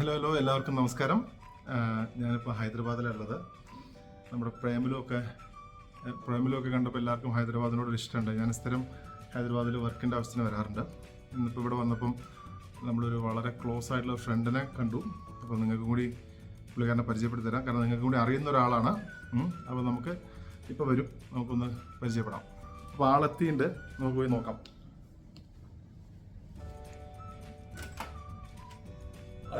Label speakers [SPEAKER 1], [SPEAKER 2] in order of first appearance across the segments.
[SPEAKER 1] Hello hello എല്ലാവർക്കും നമസ്കാരം. ഞാനിപ്പോൾ ഹൈദരാബാദിലുള്ളത്. നമ്മുടെ പ്രേമിലുമൊക്കെ പ്രേമിലുമൊക്കെ കണ്ടപ്പോൾ എല്ലാവർക്കും ഹൈദരാബാദിനോട് ഇഷ്ടമുണ്ട്. ഞാൻ സ്ഥിരം ഹൈദരാബാദിൽ വർക്കിന്റെ ആവശ്യത്തിന് വരാറുണ്ട്. ഇന്നിപ്പോൾ ഇവിടെ വന്നപ്പം നമ്മളൊരു വളരെ ക്ലോസ് ആയിട്ടുള്ള ഫ്രണ്ടിനെ കണ്ടു. അപ്പോൾ നിങ്ങൾക്കും കൂടി പുള്ളിക്കാരനെ പരിചയപ്പെടുത്തി തരാം. കാരണം നിങ്ങൾക്കും കൂടി അറിയുന്ന ഒരാളാണ്. അപ്പോൾ നമുക്ക് ഇപ്പോൾ വരും. നമുക്കൊന്ന് പരിചയപ്പെടാം. അപ്പോൾ ആളെത്തിയുണ്ട്. നമുക്ക് പോയി നോക്കാം.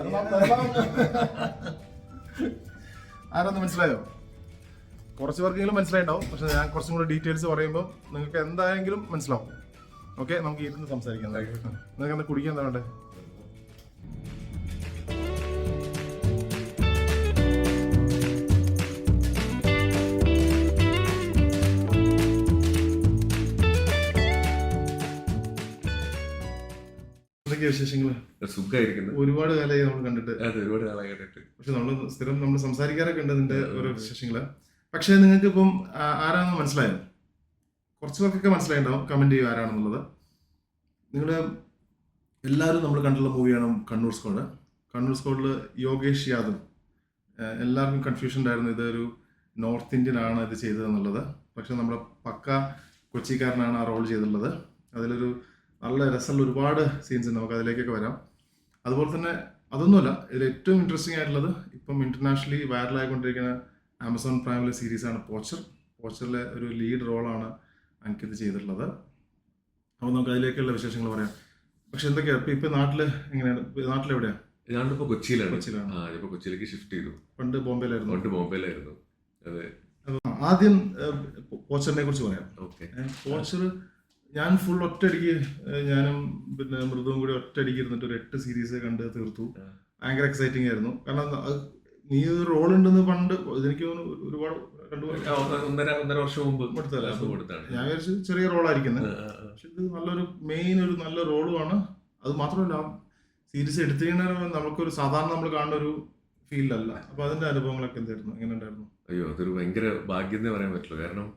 [SPEAKER 1] ആരാന്ന് മനസ്സിലായോ? കുറച്ച് പേർക്കെങ്കിലും മനസ്സിലായിണ്ടാവും പക്ഷെ ഞാൻ കുറച്ചും കൂടി ഡീറ്റെയിൽസ് പറയുമ്പോൾ നിങ്ങൾക്ക് എന്തായെങ്കിലും മനസ്സിലാവും. ഓക്കെ നമുക്ക് ഇരുന്ന് സംസാരിക്കാം. നിങ്ങൾക്ക് എന്താ കുടിക്കാൻ എന്താ വേണ്ടേ എന്തൊക്കെയാ വിശേഷങ്ങൾ
[SPEAKER 2] സുഖമായിരിക്കുന്നു
[SPEAKER 1] ഒരുപാട് കാലമായി നമ്മൾ കണ്ടിട്ട്.
[SPEAKER 2] അതെ ഒരുപാട് കാലമായി കണ്ടിട്ട്.
[SPEAKER 1] പക്ഷെ നമ്മൾ സ്ഥിരം നമ്മൾ സംസാരിക്കാറൊക്കെ ഉണ്ട് അതിന്റെ ഓരോ വിശേഷങ്ങൾ. പക്ഷെ നിങ്ങൾക്ക് ഇപ്പം ആരാണെന്ന് മനസ്സിലായോ? കുറച്ച് പേർക്കൊക്കെ മനസ്സിലായിട്ടുണ്ടാവും കമന്റ് ചെയ്യും ആരാണെന്നുള്ളത്. നിങ്ങൾ എല്ലാവരും നമ്മൾ കണ്ടുള്ള മൂവിയാണ് കണ്ണൂർ സ്കോഡ് കണ്ണൂർ സ്കോഡിൽ യോഗേഷ് യാദവ്. എല്ലാവർക്കും കൺഫ്യൂഷൻ ഉണ്ടായിരുന്നു ഇതൊരു നോർത്ത് ഇന്ത്യൻ ആണ് ഇത് ചെയ്തതെന്നുള്ളത്. പക്ഷെ നമ്മുടെ പക്ക കൊച്ചിക്കാരനാണ് ആ റോൾ ചെയ്തിട്ടുള്ളത്. അതിലൊരു നല്ല രസമുള്ള ഒരുപാട് സീൻസ് ഉണ്ട്. നമുക്ക് അതിലേക്കൊക്കെ വരാം. അതുപോലെ തന്നെ അതൊന്നുമല്ല ഇതിൽ ഏറ്റവും ഇൻട്രസ്റ്റിംഗ് ആയിട്ടുള്ളത് ഇപ്പം ഇന്റർനാഷണലി വൈറലായിക്കൊണ്ടിരിക്കുന്ന ആമസോൺ പ്രൈമിലെ സീരീസാണ് പോച്ചർ പോച്ചറിലെ ഒരു ലീഡ് റോളാണ് അങ്കിത് ചെയ്തിട്ടുള്ളത്. അപ്പോൾ നമുക്ക് അതിലേക്കുള്ള വിശേഷങ്ങൾ പറയാം. പക്ഷെ എന്തൊക്കെയാണ് ഇപ്പം ഇപ്പം നാട്ടിൽ എങ്ങനെയാണ്? നാട്ടിലെവിടെയാണ്
[SPEAKER 2] ഞാനിപ്പോൾ കൊച്ചിയിലാണ്.
[SPEAKER 1] കൊച്ചിയിലാണ്.
[SPEAKER 2] ആ ഇപ്പോൾ കൊച്ചിയിലേക്ക് ഷിഫ്റ്റ് ചെയ്തു.
[SPEAKER 1] പണ്ട് ബോംബെയിലായിരുന്നു.
[SPEAKER 2] പണ്ട് ബോംബെയിലായിരുന്നു. അതെ.
[SPEAKER 1] ആദ്യം പോച്ചറിനെ കുറിച്ച് പറയാം.
[SPEAKER 2] ഓക്കെ.
[SPEAKER 1] പോച്ചർ ഞാൻ ഫുൾ ഒറ്റയടിക്ക് ഞാനും പിന്നെ മൃദുവും കൂടി ഒറ്റയടിക്ക് ഇരുന്നിട്ട് ഒരു എട്ട് സീരീസ് കണ്ട് തീർത്തു. ഭയങ്കര എക്സൈറ്റിംഗ് ആയിരുന്നു. കാരണം നീ ഒരു റോൾ ഉണ്ടെന്ന് പണ്ട് എനിക്ക് ഒരുപാട് രണ്ടു വർഷം
[SPEAKER 2] ഒന്നര ഒന്നര വർഷം മുമ്പ്
[SPEAKER 1] കൊടുത്തതല്ലേ? ഞാൻ വിചാരിച്ചു ചെറിയ റോളായിരിക്കുന്നത്. പക്ഷെ ഇത് നല്ലൊരു മെയിൻ ഒരു നല്ല റോളുമാണ് അത് മാത്രമല്ല സീരീസ് എടുത്തു കഴിഞ്ഞാൽ നമുക്കൊരു സാധാരണ നമ്മൾ കാണുന്ന ഒരു ഫീലല്ല അപ്പൊ അതിന്റെ അനുഭവങ്ങളൊക്കെ എന്തായിരുന്നു? എങ്ങനെ ഉണ്ടായിരുന്നു?
[SPEAKER 2] അയ്യോ അതൊരു ഭയങ്കര ഭാഗ്യം എന്നേ പറയാൻ പറ്റുള്ളൂ കാരണം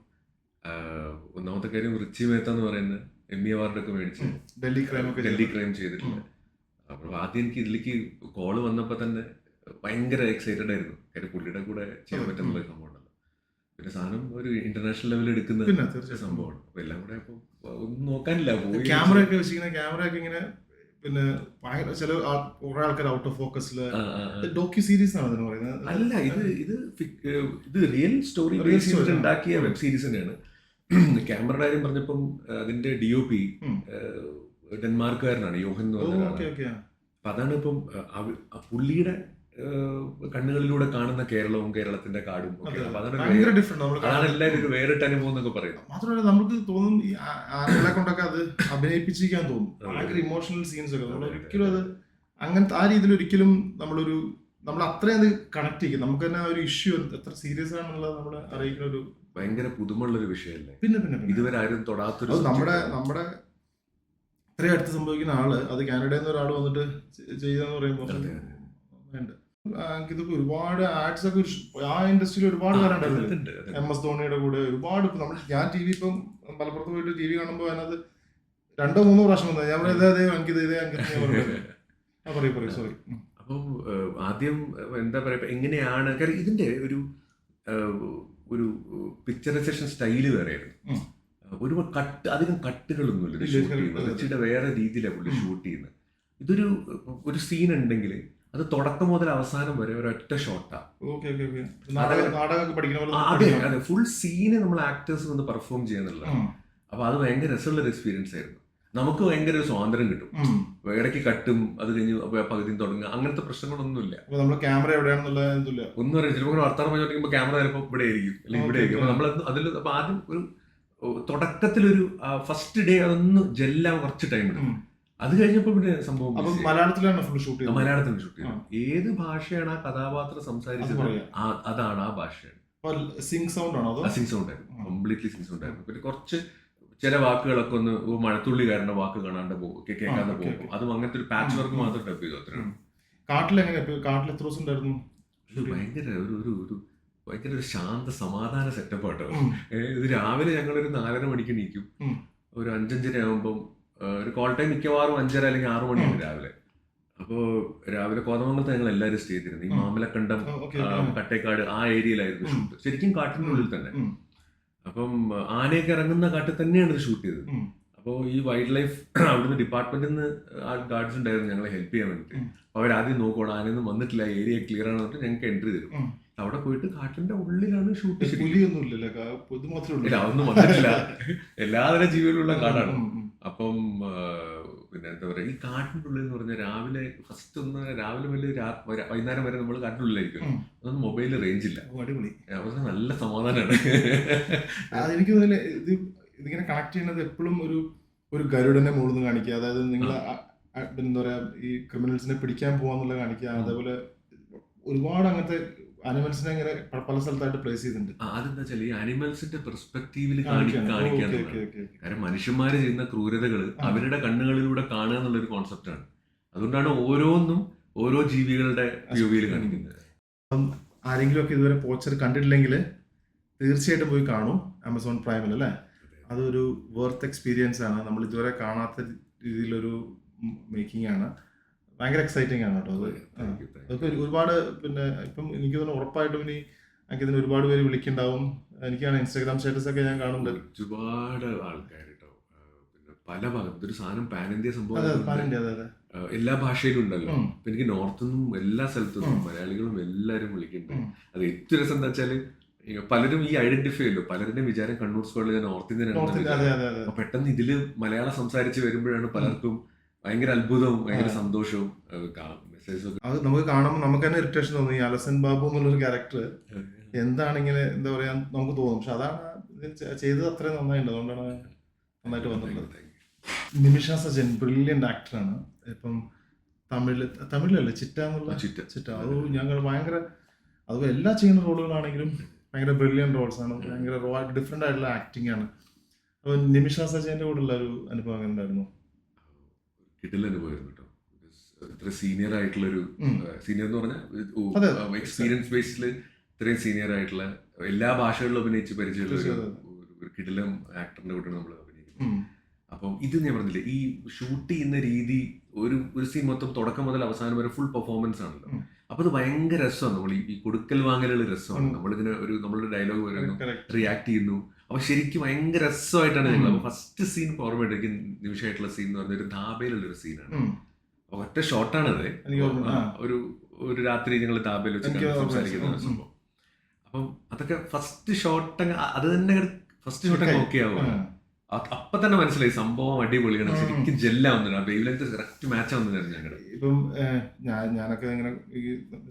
[SPEAKER 2] ഒന്നാമത്തെ കാര്യം റിച്ചി മേത്ത എന്ന് പറയുന്ന എം ഇ അവാർഡൊക്കെ മേടിച്ച്
[SPEAKER 1] ഡൽഹി ക്രൈം ഒക്കെ
[SPEAKER 2] ഡൽഹി ക്രൈം ചെയ്തിട്ടില്ല അപ്പോൾ ആദ്യം എനിക്ക് ഇതിലേക്ക് കോൾ വന്നപ്പോൾ തന്നെ ഭയങ്കര എക്സൈറ്റഡ് ആയിരുന്നു. കാര്യം പുള്ളിയുടെ കൂടെ ചെയ്യാൻ പറ്റുന്ന ഒരു സംഭവം ഉണ്ടല്ലോ. പിന്നെ സാധനം ഒരു ഇന്റർനാഷണൽ ലെവലിൽ എടുക്കുന്ന സംഭവമാണ്. അപ്പൊ എല്ലാം കൂടെ ഇപ്പൊ ഒന്നും നോക്കാനില്ല. പോയി
[SPEAKER 1] ക്യാമറ ഒക്കെ വെച്ചിരിക്കുന്ന ക്യാമറ ഒക്കെ ഇങ്ങനെ പിന്നെ ഭയങ്കര ചില കുറെ ആൾക്കാർ ഔട്ട് ഓഫ്
[SPEAKER 2] ഫോക്കസിൽ.
[SPEAKER 1] ഡോക്യു സീരീസ് ആണ് അതിന് പറയുന്നത്.
[SPEAKER 2] അല്ല ഇത് ഇത് ഇത് റിയൽ സ്റ്റോറി. ഉണ്ടാക്കിയ വെബ് സീരീസ് തന്നെയാണ്. ക്യാമറയുടെ കാര്യം പറഞ്ഞപ്പം അതിന്റെ ഡി ഒ പി. ഡെൻമാർക്കുകാരനാണ് യോഹൻ എന്ന് പറഞ്ഞ അപ്പൊ അതാണ് ഇപ്പം പുള്ളിയുടെ കണ്ണുകളിലൂടെ കാണുന്ന കേരളവും കേരളത്തിന്റെ കാടും അതാണ് എല്ലാവരും ഒരു വേറിട്ട അനുഭവം എന്നൊക്കെ പറയുന്നത്.
[SPEAKER 1] മാത്രമല്ല നമുക്ക് തോന്നും ആളുകളെ കൊണ്ടൊക്കെ അത് അഭിനയിപ്പിച്ചിരിക്കാൻ തോന്നും. ഭയങ്കര ഇമോഷണൽ സീൻസ് ഒക്കെ. നമ്മൾ ഒരിക്കലും അത് അങ്ങനത്തെ ആ രീതിയിൽ ഒരിക്കലും നമ്മളൊരു നമ്മൾ അത്രയും അത് കണക്ട് ചെയ്യും. നമുക്ക് തന്നെ ഒരു ഇഷ്യൂ എത്ര സീരിയസ് ആണെന്നുള്ളത് നമ്മളെ അറിയിക്കുന്ന ഒരു
[SPEAKER 2] ഭയങ്കര പുതുമുള്ള ഒരു വിഷയമല്ലേ?
[SPEAKER 1] പിന്നെ പിന്നെ
[SPEAKER 2] ഇതുവരെ ആരും തൊടാത്തൊരു
[SPEAKER 1] അത് നമ്മുടെ. നമ്മുടെ ഇത്രയും അടുത്ത് സംഭവിക്കുന്ന ആൾ അത് കാനഡയിൽ നിന്ന് ഒരാൾ വന്നിട്ട് ചെയ്തെന്ന് പറയുമ്പോൾ വേണ്ട. ഇതൊക്കെ ഒരുപാട് ആഡ്സ് ഒക്കെ ആ ഇൻഡസ്ട്രിയിൽ ഒരുപാട് പേര് ഉണ്ടായിരുന്നു
[SPEAKER 2] അതുണ്ട്, അതുണ്ട്.
[SPEAKER 1] എം എസ് ധോണിയുടെ കൂടെ ഒരുപാട് ഇപ്പൊ നമ്മൾ ഞാൻ ടി വി ഇപ്പം മലപ്പുറത്ത് പോയിട്ട് ടി വി കാണുമ്പോൾ അതിനകത്ത് രണ്ടോ മൂന്നോ പ്രാവശ്യം വന്നത് ഞാൻ പറയാം, ഇതേ അതേ എനിക്ക് ഇതേ അങ്ങനെ പറയൂ പറയൂ സോറി
[SPEAKER 2] അപ്പം ഏഹ്, ആദ്യം എന്താ പറയുക എങ്ങനെയാണ് കാര്യം ഇതിന്റെ ഒരു ഒരു പിക്ചറൈസേഷൻ സ്റ്റൈൽ വേറെയായിരുന്നു. ഒരു കട്ട് അധികം കട്ടുകളൊന്നുമില്ല
[SPEAKER 1] ചേച്ചിയുടെ
[SPEAKER 2] ഷൂട്ട് ചെയ്യുന്നത്. വേറെ രീതിയിലാണ് പുള്ളി ഷൂട്ട് ചെയ്യുന്നത്. ഇതൊരു ഒരു സീൻ ഉണ്ടെങ്കിൽ അത് തുടക്കം മുതൽ അവസാനം വരെ ഒരൊറ്റ
[SPEAKER 1] ഷോട്ടാണ്
[SPEAKER 2] അതെ. അതെ ഫുൾ സീന് നമ്മൾ ആക്ടേഴ്സ് വന്ന് പെർഫോം ചെയ്യുന്നുള്ള
[SPEAKER 1] ഉം,
[SPEAKER 2] അപ്പൊ അത് ഭയങ്കര രസമുള്ള ഒരു എക്സ്പീരിയൻസ് ആയിരുന്നു. നമുക്ക് ഭയങ്കര ഒരു സ്വാതന്ത്ര്യം കിട്ടും. ഇടയ്ക്ക് കട്ടും അത് കഴിഞ്ഞ് പകുതി തുടങ്ങുക അങ്ങനത്തെ പ്രശ്നങ്ങളൊന്നുമില്ല.
[SPEAKER 1] നമ്മളെ ക്യാമറ എവിടെയാണെന്നുള്ള
[SPEAKER 2] ഒന്നും അറിയില്ല ചിലപ്പോൾ വർത്തമാനം പറഞ്ഞോണ്ടിരിക്കുമ്പോൾ ക്യാമറ ചിലപ്പോൾ ഇവിടെ ആയിരിക്കും. അല്ലെങ്കിൽ ഇവിടെ ആയിരിക്കും. നമ്മൾ അതിൽ അപ്പൊ ആദ്യം ഒരു തുടക്കത്തിലൊരു ഫസ്റ്റ് ഡേ അതൊന്ന് ജെല്ലാൻ കുറച്ച് ടൈം എടുക്കും. അത് കഴിഞ്ഞപ്പോൾ പിന്നെ സംഭവം
[SPEAKER 1] മലയാളത്തിലാണ് ഫുൾ ഷൂട്ട്
[SPEAKER 2] ചെയ്യുന്നത്
[SPEAKER 1] ചെയ്തത്
[SPEAKER 2] മലയാളത്തിൽ ഷൂട്ട് ചെയ്യുന്നത് ഏത് ഭാഷയാണ് ആ കഥാപാത്രം സംസാരിച്ചത്? അതാണ് ആ ഭാഷയാണ്.
[SPEAKER 1] സിംഗ് സൗണ്ട് ആണോ അതോ?
[SPEAKER 2] സൗണ്ട് ആയിരുന്നു.
[SPEAKER 1] കംപ്ലീറ്റ്ലി
[SPEAKER 2] കംപ്ലീറ്റ്ലി സൗണ്ട് ആയിരുന്നു. പിന്നെ കുറച്ച് ചില വാക്കുകളൊക്കെ ഒന്ന് മഴത്തുള്ളിക്കാരന്റെ വാക്ക് കാണാണ്ട് പോകും കേൾക്കാതെ
[SPEAKER 1] okay,
[SPEAKER 2] പോകും. അതും അങ്ങനത്തെ ഒരു പാച്ച് വർക്ക്. മാത്രം ടൈപ്പ് ചെയ്തു അത്രയാണ്
[SPEAKER 1] കാട്ടിൽ എങ്ങനെ കാട്ടിൽ എത്ര ദിവസം ഉണ്ടായിരുന്നു?
[SPEAKER 2] ഭയങ്കര ഒരു ഒരു ഒരു ഭയങ്കര ഒരു ശാന്ത സമാധാന സെറ്റപ്പ് ആട്ടോ. ഇത് രാവിലെ ഞങ്ങൾ ഒരു നാലര മണിക്ക്
[SPEAKER 1] നീക്കും.
[SPEAKER 2] ഒരു അഞ്ചഞ്ചര ആകുമ്പം ഒരു കോൾ ടൈം മിക്കവാറും അഞ്ചര അല്ലെങ്കിൽ ആറു മണിയാണ് രാവിലെ. അപ്പോ രാവിലെ കോതമംഗലത്ത് ഞങ്ങൾ എല്ലാവരും സ്റ്റേ ചെയ്തിരുന്നു ഈ. മാമലക്കണ്ടം കട്ടേക്കാട് ആ ഏരിയയിലായിരുന്നു ഷൂട്ട് ശരിക്കും കാട്ടിനുള്ളിൽ തന്നെ. അപ്പം ആനയൊക്കെ ഇറങ്ങുന്ന കാട്ടിൽ തന്നെയാണ് ഇത് ഷൂട്ട് ചെയ്തത്. അപ്പോൾ ഈ വൈൽഡ് ലൈഫ് അവിടുന്ന് ഡിപ്പാർട്ട്മെന്റിൽ നിന്ന് ആ ഗാർഡ്സ് ഉണ്ടായിരുന്നു ഞങ്ങളെ ഹെൽപ്പ് ചെയ്യാൻ വേണ്ടിയിട്ട്. അവരാദ്യം നോക്കണം ആനയൊന്നും വന്നിട്ടില്ല ഏരിയ ക്ലിയർ ആണ് പറഞ്ഞിട്ട് ഞങ്ങൾക്ക് എൻട്രി തരും. അവിടെ പോയിട്ട് കാട്ടിന്റെ ഉള്ളിലാണ് ഷൂട്ട്
[SPEAKER 1] ചെയ്യുന്നത്
[SPEAKER 2] അതൊന്നും വന്നിട്ടില്ല. എല്ലാതരം ജീവികളുള്ള കാടാണ്. അപ്പം എന്താ പറയുക ഈ കാട്ടിന്റെ ഉള്ളിൽ എന്ന് പറഞ്ഞാൽ രാവിലെ ഫസ്റ്റ് ഒന്ന് രാവിലെ വലിയ വൈകുന്നേരം വരെ നമ്മൾ
[SPEAKER 1] ഉം.
[SPEAKER 2] അതൊന്നും മൊബൈലിൽ റേഞ്ച് ഇല്ല.
[SPEAKER 1] അടിപൊളി.
[SPEAKER 2] അവർക്ക് നല്ല സമാധാനമാണ്
[SPEAKER 1] അതെനിക്ക് എനിക്ക് തോന്നുന്നില്ല ഇത് ഇതിങ്ങനെ കണക്ട് ചെയ്യുന്നത് എപ്പോഴും ഒരു ഒരു ഗരുഡനെ മുകളിൽ നിന്ന് കാണിക്കുക. അതായത് നിങ്ങൾ എന്താ പറയുക ഈ ക്രിമിനൽസിനെ പിടിക്കാൻ പോകാന്നുള്ള കാണിക്കുക. അതേപോലെ ഒരുപാട് അങ്ങനത്തെ അനിമൽസിനെ ഇങ്ങനെ പല സ്ഥലത്തായിട്ട് പ്ലേസ് ചെയ്തിട്ടുണ്ട്.
[SPEAKER 2] അതെന്താ വെച്ചാൽ ഈ അനിമൽസിന്റെ പെർസ്പെക്റ്റീവിൽ
[SPEAKER 1] കാണിക്കാൻ.
[SPEAKER 2] കാരണം മനുഷ്യന്മാര് ചെയ്യുന്ന ക്രൂരതകൾ അവരുടെ കണ്ണുകളിലൂടെ കാണുക എന്നുള്ളൊരു കോൺസെപ്റ്റാണ് അതുകൊണ്ടാണ് ഓരോന്നും ഓരോ ജീവികളുടെ വ്യൂവിൽ കാണിക്കുന്നത്.
[SPEAKER 1] ആരെങ്കിലും ഒക്കെ ഇതുവരെ പോച്ചർ കണ്ടിട്ടില്ലെങ്കിൽ തീർച്ചയായിട്ടും പോയി കാണും ആമസോൺ പ്രൈമിൽ അല്ലേ? അതൊരു വർത്ത് എക്സ്പീരിയൻസ് ആണ്. നമ്മൾ ഇതുവരെ കാണാത്ത രീതിയിലൊരു മേക്കിംഗ് ആണ്. ഭയങ്കര എക്സൈറ്റിംഗ് ആണ് കേട്ടോ. അതൊക്കെ ഒരുപാട് പിന്നെ ഇപ്പം എനിക്ക് തോന്നുന്നു ഉറപ്പായിട്ടും ഇനി എനിക്ക് ഇതിന് ഒരുപാട് പേര് വിളിക്കുന്നുണ്ടാവും. എനിക്കാണ് ഇൻസ്റ്റാഗ്രാം സ്റ്റാറ്റസ് ഒക്കെ ഞാൻ കാണുന്നുണ്ട്.
[SPEAKER 2] ഒരുപാട് ആൾക്കാർ കേട്ടോ പിന്നെ പല ഭാഗത്തും ഒരു സാധനം പാൻ ഇന്ത്യ സംഭവം എല്ലാ ഭാഷയിലും ഉണ്ടല്ലോ. എനിക്ക് നോർത്ത് നിന്നും എല്ലാ സ്ഥലത്തു മലയാളികളും എല്ലാവരും വിളിക്കുന്നുണ്ട്. അത് ഏറ്റവും രസം എന്താ വെച്ചാൽ പലരും ഈ ഐഡന്റിഫൈ അല്ലോ. പലരുടെയും വിചാരം കണ്ണൂർ സ്ക്വാഡിൽ ഞാൻ നോർത്ത് ഇന്ത്യൻ പെട്ടെന്ന് ഇതിൽ മലയാളം സംസാരിച്ച് വരുമ്പോഴാണ് പലർക്കും ഭയങ്കര അത്ഭുതവും ഭയങ്കര. സന്തോഷവും മെസ്സേജ്
[SPEAKER 1] അത് നമുക്ക് കാണുമ്പോൾ നമുക്ക് തന്നെ ഇറിറ്റേഷൻ തോന്നി. അലസൻ ബാബു എന്നുള്ളൊരു ക്യാരക്ടർ എന്താണെങ്കിൽ എന്താ പറയാ നമുക്ക് തോന്നും. പക്ഷെ അതാണ് ചെയ്തത് അത്രയും നന്നായിട്ടുണ്ട്. അതുകൊണ്ടാണ് നന്നായിട്ട് വന്നിട്ടുള്ളത്. നിമിഷ സജൻ ബ്രില്യന്റ് ആക്ടറാണ് ഇപ്പം തമിഴിൽ തമിഴിലല്ലേ? ചിറ്റ എന്നുള്ള
[SPEAKER 2] ചിറ്റ.
[SPEAKER 1] ചിറ്റ. അത് ഞങ്ങൾ ഭയങ്കര അത് എല്ലാ ചെയ്യുന്ന റോളുകളാണെങ്കിലും ഭയങ്കര ബ്രില്യൻ റോൾസ് ആണ്. ഭയങ്കര റോ ഡിഫറെന്റ് ആയിട്ടുള്ള ആക്ടിംഗ് ആണ്. അപ്പോൾ നിമിഷ സജന്റെ കൂടെയുള്ള ഒരു അനുഭവം ഉണ്ടായിരുന്നു
[SPEAKER 2] കിട്ടില്ല അനുഭവമായിരുന്നു കേട്ടോ. ഇത്ര സീനിയർ ആയിട്ടുള്ള ഒരു സീനിയർ എന്ന് പറഞ്ഞാൽ എക്സ്പീരിയൻസ് ബേസിൽ ഇത്രയും സീനിയർ ആയിട്ടുള്ള എല്ലാ ഭാഷകളിലും അഭിനയിച്ച് പരിചയമുള്ള ഒരു- കിടിലം ആക്ടറിന്റെ കൂടെ നമ്മൾ അഭിനയിക്കുന്നത്. അപ്പം ഇത് ഞാൻ പറഞ്ഞില്ലേ ഈ ഷൂട്ട് ചെയ്യുന്ന രീതി ഒരു ഒരു സീൻ മൊത്തം തുടക്കം മുതൽ അവസാനം വരെ ഫുൾ പെർഫോമൻസ് ആണല്ലോ. അപ്പൊ അത് ഭയങ്കര രസമാണ്. നമ്മൾ ഈ കൊടുക്കൽ വാങ്ങലുള്ള രസമാണ്.
[SPEAKER 1] നമ്മളിങ്ങനെ
[SPEAKER 2] നമ്മളിതിന് ഒരു നമ്മളുടെ ഡയലോഗ് വരുന്നു റിയാക്ട് ചെയ്യുന്നു. അപ്പൊ ശരിക്കും ഭയങ്കര രസമായിട്ടാണ് ഞങ്ങൾ അപ്പൊ ഫസ്റ്റ് സീൻ ഓർമ്മ എനിക്ക് നിമിഷമായിട്ടുള്ള സീൻ എന്ന് പറഞ്ഞ ഒരു ധാബയിലുള്ള ഒരു സീനാണ്. ഒറ്റ ഷോട്ടാണത് ഒരു ഒരു രാത്രി ഞങ്ങൾ ധാബയിൽ വെച്ച് സംസാരിക്കുന്ന സംഭവം. അപ്പം അതൊക്കെ ഫസ്റ്റ് ഷോട്ട് അത് തന്നെ ഫസ്റ്റ് ഷോട്ട്. ഓക്കെ ആവും
[SPEAKER 1] ആ.
[SPEAKER 2] അ- അപ്പൊ തന്നെ മനസ്സിലായി സംഭവം അടിപൊളിയാണ്. ശരിക്കും ജെല്ലാവുന്നുണ്ട് ആ വേവ് ലെങ്ത് കറക്റ്റ് മാച്ച് ആവുന്നില്ല ഞങ്ങളുടെ
[SPEAKER 1] ഇപ്പം ഞാൻ ഞാനൊക്കെ ഇങ്ങനെ ഈ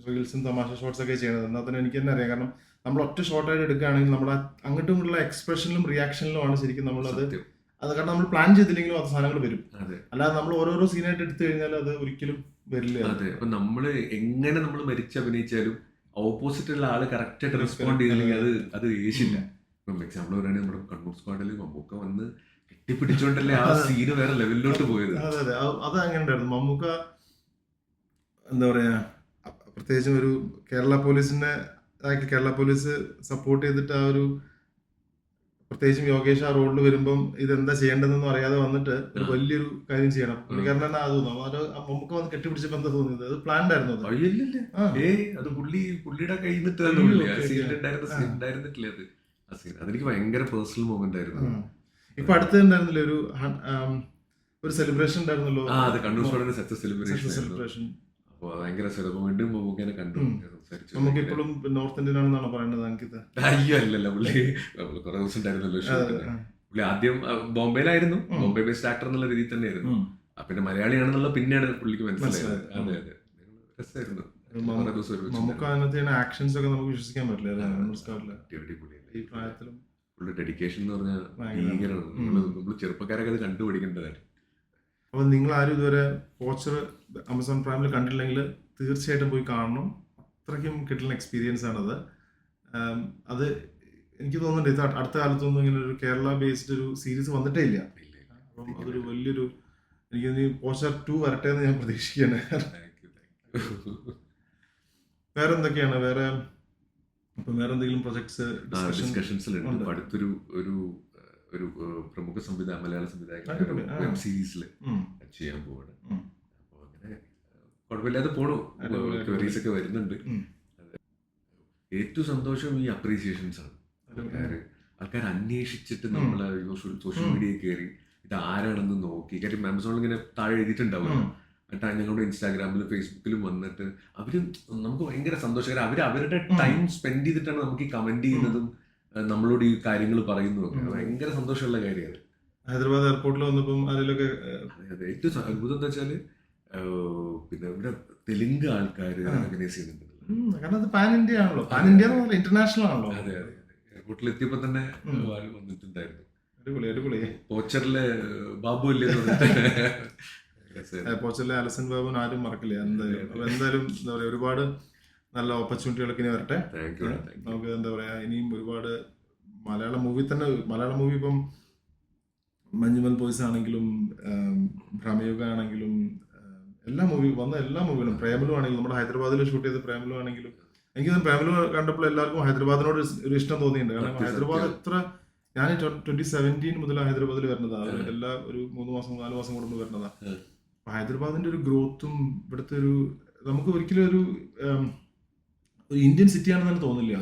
[SPEAKER 1] റീൽസും തമാശ ഷോർട്സ് ഒക്കെ ചെയ്യുന്നത് എന്നാൽ തന്നെ എനിക്ക് തന്നെ അറിയാം. കാരണം നമ്മൾ ഒറ്റ ഷോർട്ടായിട്ട് എടുക്കുകയാണെങ്കിൽ നമ്മുടെ അങ്ങോട്ടും ഉള്ള എക്സ്പ്രഷനിലും റിയാക്ഷനിലും ആണ് ശരിക്കും നമ്മൾ
[SPEAKER 2] അത്
[SPEAKER 1] അത് കാരണം നമ്മൾ പ്ലാൻ ചെയ്തില്ലെങ്കിലും അത് സാധനങ്ങൾ വരും.
[SPEAKER 2] അതെ.
[SPEAKER 1] അല്ലാതെ നമ്മൾ ഓരോരോ സീനായിട്ട് എടുത്തു കഴിഞ്ഞാൽ അത് ഒരിക്കലും വരില്ല.
[SPEAKER 2] അതെ. അപ്പൊ നമ്മൾ എങ്ങനെ നമ്മൾ മരിച്ച് അഭിനയിച്ചാലും ഓപ്പോസിറ്റ് ഉള്ള ആൾ കറക്റ്റ് ആയിട്ട് റെസ്പോണ്ട് ചെയ്തില്ലെങ്കിൽ അത് അത് ഏശില്ല. എക്സാമ്പിൾ പറയുകയാണെങ്കിൽ നമ്മുടെ കണ്ണൂർ സ്ക്വാഡിൽ മമ്മൂക്ക വന്ന് കെട്ടിപ്പിടിച്ചോണ്ടല്ലേ ആ. സീന് വേറെ ലെവലിലോട്ട് പോയത്?
[SPEAKER 1] അതെ അതെ. അത് അങ്ങനെ ഉണ്ടായിരുന്നു മമ്മൂക്ക എന്താ പറയാ പ്രത്യേകിച്ചും ഒരു കേരള പോലീസിനെ കേരള പോലീസ് സപ്പോർട്ട് ചെയ്തിട്ട് ആ ഒരു പ്രത്യേകിച്ചും യോഗേഷ് ആ റോഡിൽ വരുമ്പം ഇതെന്താ ചെയ്യേണ്ടതെന്നും അറിയാതെ വന്നിട്ട് ഒരു വലിയൊരു കാര്യം ചെയ്യണം. പുള്ളിക്കാരൻ തന്നെ അത് തോന്നുന്നു അത് ആ വന്ന് കെട്ടിപ്പിടിച്ചപ്പോ എന്താ തോന്നിയത്? അത് പ്ലാൻഡ് ആയിരുന്നു അത്.
[SPEAKER 2] പുള്ളിയുടെ കയ്യിൽ നിന്നിട്ട് അതെനിക്ക് ഭയങ്കര പേഴ്സണൽ മൂവ്മെന്റ് ആയിരുന്നു.
[SPEAKER 1] ഇപ്പൊ അടുത്ത് ഉണ്ടായിരുന്നില്ലേ ഒരു ഒരു സെലിബ്രേഷൻ ഉണ്ടായിരുന്നല്ലോ?
[SPEAKER 2] ആ അത് കണ്ണൂർ സ്ക്വാഡിന്റെ സക്സസ് സെലിബ്രേഷൻ
[SPEAKER 1] സെലിബ്രേഷൻ
[SPEAKER 2] അപ്പൊ ഭയങ്കര സുലഭം വീണ്ടും മമ്മൂക്കനെ കണ്ടു. സംസാരിച്ചു.
[SPEAKER 1] നമുക്ക് ഇപ്പോഴും നോർത്ത് ഇന്ത്യൻ ആണെന്നാണ് പറയുന്നത് അങ്കിത്?
[SPEAKER 2] അയ്യോ അല്ലല്ല പുള്ളി കുറെ ദിവസം ഉണ്ടായിരുന്നല്ലോ. പുള്ളി ആദ്യം ബോംബെയിലായിരുന്നു. ബോംബെ ബേസ്ഡ് ആക്ടർ എന്നുള്ള രീതിയിൽ തന്നെയായിരുന്നു. പിന്നെ മലയാളിയാണെന്നുള്ള പിന്നെയാണ് പുള്ളിക്ക് മനസ്സിലായത്. അതെ അതെ. രസമായിരുന്നു.
[SPEAKER 1] നമുക്ക് അതിനകത്ത് ആക്ഷൻസ് ഒക്കെ നമുക്ക് വിശ്വസിക്കാൻ പറ്റില്ല? ഈ പ്രായത്തിലും
[SPEAKER 2] പുള്ളി ഡെഡിക്കേഷൻ എന്ന് പറഞ്ഞാൽ
[SPEAKER 1] ഭയങ്കര-
[SPEAKER 2] ഭീകരമാണ്.
[SPEAKER 1] ഉം.
[SPEAKER 2] നമ്മൾ നമ്മൾ ചെറുപ്പക്കാരൊക്കെ അത് കണ്ടുപിടിക്കേണ്ടതാണ്
[SPEAKER 1] അപ്പൊ നിങ്ങൾ ആരും ഇതുവരെ പോച്ചർ ആമസോൺ പ്രൈമിൽ കണ്ടില്ലെങ്കിൽ തീർച്ചയായിട്ടും പോയി കാണണം. അത്രയ്ക്കും കിട്ടുന്ന എക്സ്പീരിയൻസ് ആണത്. അത് എനിക്ക് തോന്നുന്നുണ്ട് ഇത് അടുത്ത കാലത്തൊന്നും ഇങ്ങനെ ഒരു കേരള ബേസ്ഡ് ഒരു സീരീസ് വന്നിട്ടേ ഇല്ല. അപ്പം അതൊരു വലിയൊരു എനിക്ക് പോച്ചർ ടു വരട്ടെ എന്ന് ഞാൻ പ്രതീക്ഷിക്കുകയാണ്. വേറെ എന്തൊക്കെയാണ് വേറെ ഇപ്പം വേറെ എന്തെങ്കിലും പ്രൊജക്ട്സ്
[SPEAKER 2] ഡിസ്കഷൻസിൽ ഡിസ്കഷൻസിലുണ്ട് അടുത്തൊരു ഒരു ഒരു പ്രമുഖ സംവിധായ മലയാള സംവിധായകൻ. വെബ് സീരീസിൽ ചെയ്യാൻ പോവാണ്. അപ്പോൾ അങ്ങനെ കുഴപ്പമില്ലാതെ പോണു.
[SPEAKER 1] ക്വറീസ്
[SPEAKER 2] ക്വരീസ് ഒക്കെ വരുന്നുണ്ട്. ഏറ്റവും സന്തോഷം ഈ അപ്രീസിയേഷൻസ് ആണ്. ആൾക്കാർ അന്വേഷിച്ചിട്ട് നമ്മൾ സോഷ്യൽ. മീഡിയയിൽ കയറി ഇത് ആരാണെന്ന് നോക്കി. കാര്യം ആമസോണിൽ ഇങ്ങനെ താഴെ എഴുതിയിട്ടുണ്ടാവുമല്ലോ. എന്നിട്ട് ഞങ്ങളുടെ ഇൻസ്റ്റാഗ്രാമിലും ഫേസ്ബുക്കിലും വന്നിട്ട് അവർ നമുക്ക് ഭയങ്കര സന്തോഷകരം അവർ അവരുടെ ടൈം സ്പെൻഡ് ചെയ്തിട്ടാണ് നമുക്ക് ഈ കമന്റ് ചെയ്യുന്നതും നമ്മളോട് ഈ കാര്യങ്ങൾ പറയുന്നതും ഭയങ്കര സന്തോഷമുള്ള കാര്യമാണ്.
[SPEAKER 1] ഹൈദരാബാദ് എയർപോർട്ടിൽ വന്നപ്പം അതിലൊക്കെ
[SPEAKER 2] അതെ അതെ. ഏറ്റവും അത്ഭുതം എന്താ വെച്ചാൽ പിന്നെ ഇവിടെ തെലുങ്ക് ആൾക്കാർ. ഓർഗനൈസ് ചെയ്യുന്നുണ്ട്
[SPEAKER 1] കാരണം അത് പാൻ ഇന്ത്യ ആണല്ലോ. പാൻ ഇന്ത്യ എന്ന് പറഞ്ഞാൽ ഇന്റർനാഷണൽ ആണല്ലോ.
[SPEAKER 2] അതെ അതെ എയർപോർട്ടിൽ എത്തിയപ്പോ തന്നെ വന്നിട്ടുണ്ടായിരുന്നു?
[SPEAKER 1] അടിപൊളി അടിപൊളി.
[SPEAKER 2] പോച്ചറിലെ ബാബു അല്ലേ
[SPEAKER 1] പോച്ചലിലെ അലസൻ ബാബുവിന് ആരും മറക്കില്ല. എന്തായാലും അപ്പൊ എന്തായാലും എന്താ പറയാ ഒരുപാട് നല്ല ഓപ്പർച്യൂണിറ്റികളൊക്കെ ഇനി വരട്ടെ. നമുക്ക് എന്താ പറയാ ഇനിയും ഒരുപാട് മലയാള മൂവി തന്നെ മലയാള മൂവി ഇപ്പം മഞ്ഞുമൽ ബോയ്സ് ആണെങ്കിലും ഭ്രമയുഗ ആണെങ്കിലും എല്ലാ മൂവി വന്ന എല്ലാ മൂവികളും പ്രേമലു ആണെങ്കിലും നമ്മുടെ ഹൈദരാബാദിൽ ഷൂട്ട് ചെയ്ത പ്രേമലു ആണെങ്കിലും എനിക്ക് പ്രേമലു കണ്ടപ്പോൾ എല്ലാവർക്കും ഹൈദരാബാദിനോട് ഒരു ഇഷ്ടം തോന്നിയിട്ടുണ്ട്. കാരണം ഹൈദരാബാദ് എത്ര ഞാൻ ട്വന്റി സെവന്റീൻ മുതൽ ഹൈദരാബാദിൽ വരുന്നതാണ്. എല്ലാ ഒരു മൂന്ന് മാസം നാല് മാസം കൂടുമ്പോൾ വരുന്നതാ.
[SPEAKER 2] ഉം.
[SPEAKER 1] അപ്പൊ ഹൈദരാബാദിന്റെ ഒരു ഗ്രോത്തും ഇവിടുത്തെ ഒരു നമുക്ക് ഒരിക്കലും ഒരു ഇന്ത്യൻ സിറ്റി ആണെന്ന് തന്നെ തോന്നില്ല.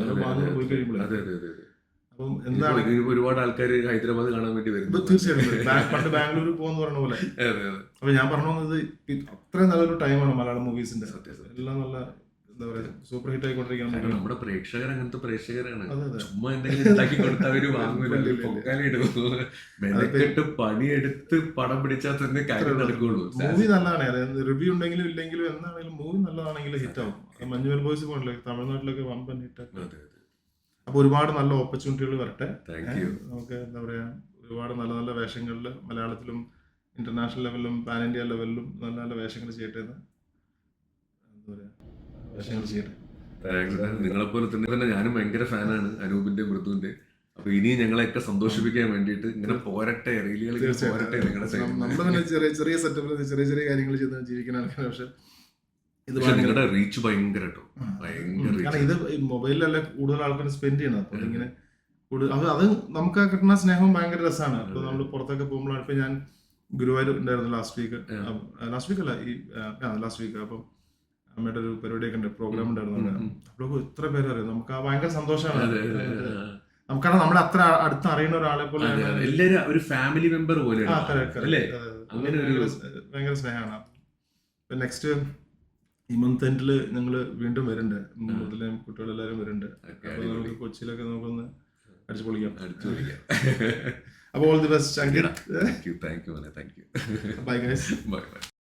[SPEAKER 1] പോയി
[SPEAKER 2] അതെ, അതെ, അതെ, അതെ, അതെ.
[SPEAKER 1] അപ്പം എന്താണ്?
[SPEAKER 2] ഒരുപാട് ആൾക്കാർ ഹൈദരാബാദ് കാണാൻ വേണ്ടി
[SPEAKER 1] വരും. തീർച്ചയായിട്ടും പണ്ട് ബാംഗ്ലൂർ പോകുന്ന പറഞ്ഞ പോലെ. അപ്പൊ ഞാൻ പറഞ്ഞു വന്നത് അത്രയും നല്ലൊരു ടൈമാണ് മലയാളം മൂവീസിന്റെ. എല്ലാം നല്ല എന്താ പറയാ സൂപ്പർ ഹിറ്റ് ആയിക്കൊണ്ടിരിക്കുകയാണ്
[SPEAKER 2] നമ്മുടെ പ്രേക്ഷകർ അങ്ങനത്തെ പ്രേക്ഷകരാണ്. ചുമ്മാ എന്തെങ്കിലും ഉണ്ടാക്കി കൊടുത്താൽ അവർ വാങ്ങൂല. പൊക്കാലിടും മെനക്കെട്ട് പണിയെടുത്ത് പടം പിടിച്ചാൽ തന്നെ കാര്യം നടക്കുള്ളൂ.
[SPEAKER 1] മൂവി നല്ലതാണ്. റിവ്യൂ ഉണ്ടെങ്കിലും ഇല്ലെങ്കിലും എന്താണെങ്കിലും മൂവി നല്ലതാണെങ്കിൽ ഹിറ്റ് ആവും. അത് മഞ്ഞുമൽ ബോയ്സ് പോകണല്ലോ തമിഴ്നാട്ടിലൊക്കെ വമ്പൻ ഹിറ്റ് അപ്പൊ ഒരുപാട് നല്ല ഓപ്പർച്യൂണിറ്റികൾ വരട്ടെ. നമുക്ക് എന്താ പറയാ ഒരുപാട് നല്ല നല്ല വേഷങ്ങളിൽ മലയാളത്തിലും ഇന്റർനാഷണൽ ലെവലിലും പാൻ ഇന്ത്യ ലെവലിലും നല്ല നല്ല വേഷങ്ങൾ ചെയ്യട്ടെ എന്ന് എന്താ പറയാ. വേഷങ്ങൾ ചെയ്യട്ടെ
[SPEAKER 2] നിങ്ങളെ പോലെ തന്നെ തന്നെ ഞാനും ഭയങ്കര ഫാനാണ് അനൂപിന്റെ മൃദുവിന്റെ. അപ്പൊ ഇനിയും ഞങ്ങളെയൊക്കെ സന്തോഷിപ്പിക്കാൻ വേണ്ടിയിട്ട് ഇങ്ങനെ പോരട്ടെ റീലുകൾ പോരട്ടെ നിങ്ങളുടെ
[SPEAKER 1] നമ്മൾ തന്നെ ചെറിയ ചെറിയ സെറ്റപ്പിൽ ചെറിയ ചെറിയ കാര്യങ്ങൾ ചെയ്ത് ജീവിക്കുന്ന ആൾക്കാർ പക്ഷെ ഇത്
[SPEAKER 2] നിങ്ങളുടെ റീച്ച് ഭയങ്കര ഭയങ്കര
[SPEAKER 1] ഇത് മൊബൈലിലല്ല കൂടുതൽ ആൾക്കാർ സ്പെൻഡ് ചെയ്യണം അപ്പൊ. ഇങ്ങനെ കൂടുതൽ അത് അത് നമുക്ക് കിട്ടുന്ന സ്നേഹം ഭയങ്കര രസമാണ് അപ്പൊ നമ്മൾ പുറത്തൊക്കെ പോകുമ്പോഴാണ്. ഇപ്പൊ ഞാൻ ഗുരുവായൂർ ഉണ്ടായിരുന്നു ലാസ്റ്റ് വീക്ക് ലാസ്റ്റ് വീക്ക് അല്ല ഈ ലാസ്റ്റ് വീക്ക് അപ്പം അമ്മയുടെ ഒരു പരിപാടിയൊക്കെ ഉണ്ട് പ്രോഗ്രാം ഉണ്ടായിരുന്നു. അപ്പോഴൊക്കെ ഇത്ര പേര് അറിയാം നമുക്ക് ആ ഭയങ്കര സന്തോഷമാണ്. നമുക്കാണ് നമ്മളെ അത്ര അടുത്ത് അറിയുന്ന ഒരാളെ പോലെ.
[SPEAKER 2] എല്ലാരും ഒരു ഫാമിലി മെമ്പർ
[SPEAKER 1] അതെ.
[SPEAKER 2] അങ്ങനെ ഒരു-
[SPEAKER 1] ഭയങ്കര സ്നേഹമാണ്. നെക്സ്റ്റ് ഈ മന്ത് എൻഡിൽ ഞങ്ങൾ വീണ്ടും വരുന്നുണ്ട്. മുതലേ കുട്ടികളെല്ലാവരും വരുന്നുണ്ട്.
[SPEAKER 2] അപ്പോൾ
[SPEAKER 1] നമുക്ക് കൊച്ചിയിലൊക്കെ നമുക്കൊന്ന് അടിച്ചു പൊളിക്കാം.
[SPEAKER 2] അടിച്ചു പൊളിക്കാം.
[SPEAKER 1] അപ്പോൾ all the best
[SPEAKER 2] thank you thank you
[SPEAKER 1] bye guys
[SPEAKER 2] bye bye